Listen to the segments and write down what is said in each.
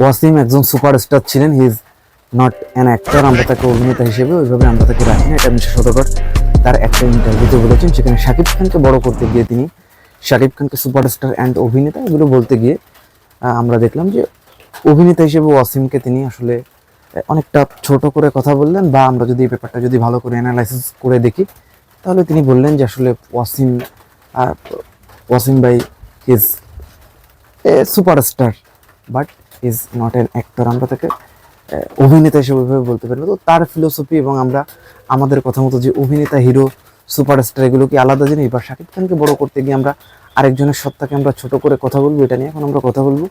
ওয়াসিম একজন সুপারস্টার ছিলেন। He is not an actor আমরা তাকে অভিনেতা হিসেবে ওইভাবে আমরা তাকে রাখি না, এটা মিশা সদকর তার একটা ইন্টারভিউতে বলেছেন, সেখানে শাকিব খানকে বড় করতে গিয়ে তিনি শাকিব খানকে সুপারস্টার অ্যান্ড অভিনেতা এগুলো বলতে গিয়ে আমরা দেখলাম যে অভিনেতা হিসেবে ওয়াসিমকে তিনি আসলে অনেকটা ছোট করে কথা বললেন বা আমরা যদি এই ব্যাপারটা যদি ভালো করে অ্যানালাইসিস করে দেখি, তাহলে তিনি বললেন যে আসলে ওয়াসিম ওয়াসিম ভাই is a superstar but is not an actor আমরা তাকে অভিনেতা হিসেবে ওইভাবে বলতে পারি তো তার ফিলোসফি এবং আমরা, আমাদের কথা মতো যে অভিনেতা হিরো সুপারস্টার এগুলো কি আলাদা জিনিস? বা শাকিব খানকে বড় করতে গিয়ে আমরা আরেকজনের সত্তাকে আমরা ছোট করে কথা বলব, এটা নিয়ে এখন আমরা কথা বলব।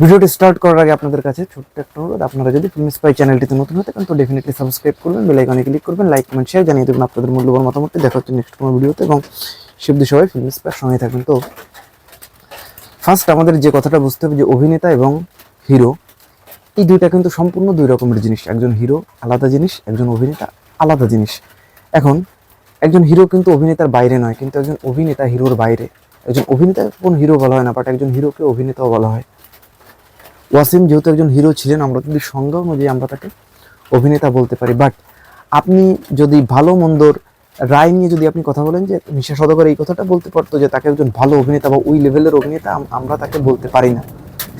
ভিডিওটি স্টার্ট করার আগে আপনাদের কাছে ছোট্ট একটা অনুরোধ, আপনারা যদি ফিল্ম স্পাই চ্যানেলটিতে নতুন হতে থাকেন, তো ডেফিনেটলি সাবস্ক্রাইব করবেন বেল আইকনে ক্লিক করবেন লাইক কমেন্ট শেয়ার জানিয়ে দেবেন আপনাদের মূল্যবান মতামতটি। দেখা হচ্ছে নেক্সট কোনো ভিডিওতে এবং শিবদি সবাই ফিল্ম স্পাই সঙ্গে থাকবেন। তো ফার্স্ট আমাদের যে কথাটা বুঝতে হবে যে অভিনেতা এবং হিরো এই দুইটা কিন্তু সম্পূর্ণ দুই রকমের জিনিস। একজন হিরো আলাদা জিনিস, একজন অভিনেতা, আলাদা জিনিস। এখন, একজন হিরো কিন্তু অভিনেতার বাইরে নয়, কিন্তু একজন অভিনেতা হিরোর বাইরে। একজন অভিনেতা কোন হিরো বলা হয় না বাট একজন হিরোকে অভিনেতাও বলা হয়। ওয়াসিম, যেহেতু একজন হিরো ছিলেন, আমরা যদি সংজ্ঞা অনুযায়ী আমরা তাকে অভিনেতা বলতে পারি। বাট আপনি যদি ভালো মন্দর রায় নিয়ে যদি আপনি কথা বলেন যে মিশা সদগর এই কথাটা বলতে পারতো যে তাকে একজন ভালো অভিনেতা বা ওই লেভেলের অভিনেতা আমরা তাকে বলতে পারি না।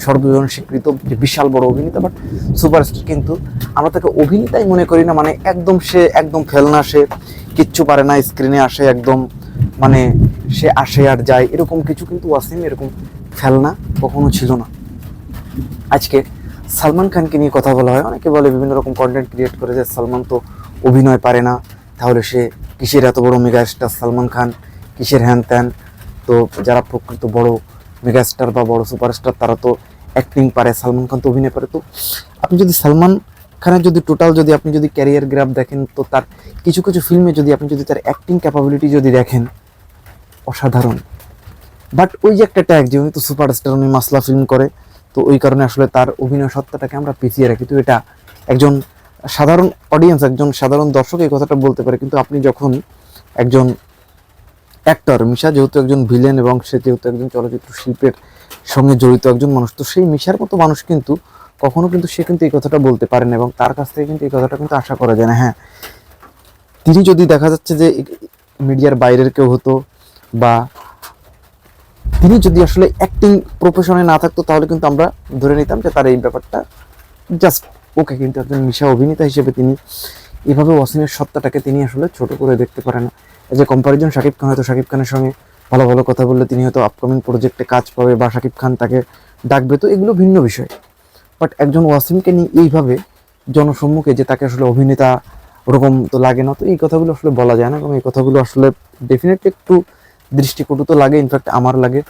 সর্বজন স্বীকৃত যে বিশাল বড় অভিনেতা বাট সুপারস্টার কিন্তু আমরা তাকে অভিনেতাই মনে করি না মানে একদম সে একদম খেলনা, সে কিচ্ছু পারে না স্ক্রিনে আসে একদম মানে সে আসে আর যায়, এরকম কিছু কিন্তু ওয়াসিম এরকম খেলনা কখনো ছিল না। আজকে সালমান খানকে নিয়ে কথা বলা হয়, অনেকে বলে বিভিন্ন রকম কন্টেন্ট ক্রিয়েট করে যে সালমান তো অভিনয় পারে না তাহলে সে কিসের এত বড় মেগাস্টার সালমান খান? কিসের হ্যান ত্যান? তো যারা প্রকৃত বড় মেগাস্টার বা বড় সুপারস্টার, তারা তো অ্যাক্টিং পারে, সালমান খান তো অভিনয় পারে। তো আপনি যদি সালমান খানের যদি টোটাল যদি আপনি যদি ক্যারিয়ার গ্রাফ দেখেন, তো তার কিছু কিছু ফিল্মে যদি আপনি যদি তার অ্যাক্টিং ক্যাপাবিলিটি যদি দেখেন, অসাধারণ। বাট ওই যে একটা ট্যাগ যে উনি তো সুপারস্টার, উনি মাসলা ফিল্ম করে, তো ওই কারণে আসলে তার অভিনয় সত্তাটাকে আমরা পিছিয়ে রাখি। তো এটা একজন সাধারণ অডিয়েন্স একজন সাধারণ দর্শক এই কথাটা বলতে পারে, কিন্তু আপনি যখন একজন অ্যাক্টর মিশা যেহেতু একজন ভিলেন এবং সে যেহেতু একজন চলচ্চিত্র শিল্পের সঙ্গে জড়িত একজন মানুষ, তো সেই মিশার মতো মানুষ কিন্তু কখনো কিন্তু সে কিন্তু এই কথাটা বলতে পারে না এবং তার কাছ থেকে কিন্তু এই কথাটা কিন্তু আশা করা যায় না। হ্যাঁ তিনি যদি দেখা যাচ্ছে যে মিডিয়ার বাইরের কেউ হতো বা তিনি যদি আসলে অ্যাক্টিং প্রফেশনে না থাকতো, তাহলে কিন্তু আমরা ধরে নিতাম যে তার এই ব্যাপারটা জাস্ট ওকে কিন্তু একজন মিশা অভিনেতা হিসেবে তিনি এভাবে ওয়াসিমের সত্তাটাকে তিনি আসলে ছোট করে দেখতে পারেন না। এই যে কম্পারিজন শাকিব খান, হয়তো শাকিব খানের সঙ্গে ভালো ভালো কথা বললে তিনি হয়তো আপকামিং প্রজেক্টে কাজ পাবে বা শাকিব খান তাকে ডাকবে, তো এগুলো ভিন্ন বিষয়। বাট একজন ওয়াসিমকে নিয়ে এইভাবে জনসম্মুখে যে তাকে আসলে অভিনেতা ওরকম তো লাগে না, তো এই কথাগুলো আসলে বলা যায় না এবং এই কথাগুলো আসলে ডেফিনেটলি একটু দৃষ্টিকটু তো লাগে ইনফ্যাক্ট আমার লাগে,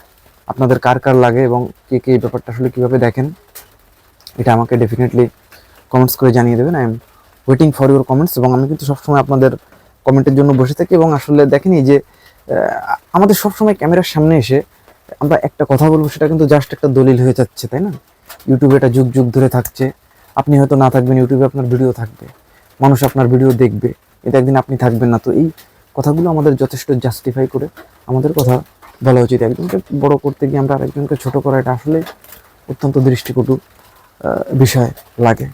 আপনাদের কার কার লাগে এবং কে কে এই ব্যাপারটা আসলে কীভাবে দেখেন, এটা আমাকে ডেফিনেটলি কমেন্টস করে জানিয়ে দেবেন। I am waiting for your comments এবং আমি কিন্তু সবসময় আপনাদের কমেন্টের জন্য বসে থাকি এবং আসলে দেখেনি যে আমাদের সবসময় ক্যামেরার সামনে এসে আমরা একটা কথা বলব, সেটা কিন্তু জাস্ট একটা দলিল হয়ে যাচ্ছে, তাই না? ইউটিউবে এটা যুগ যুগ ধরে থাকছে। আপনি হয়তো না থাকবেন ইউটিউবে আপনার ভিডিও থাকবে। মানুষ আপনার ভিডিও দেখবে। এটা একদিন আপনি থাকবেন না। তো এই কথাগুলো আমাদের যথেষ্ট জাস্টিফাই করে আমাদের কথা বলা উচিত। একজনকে বড় করতে গিয়ে আমরা আরেকজনকে ছোট করা, এটা আসলে অত্যন্ত দৃষ্টিকটু বিষয় লাগে।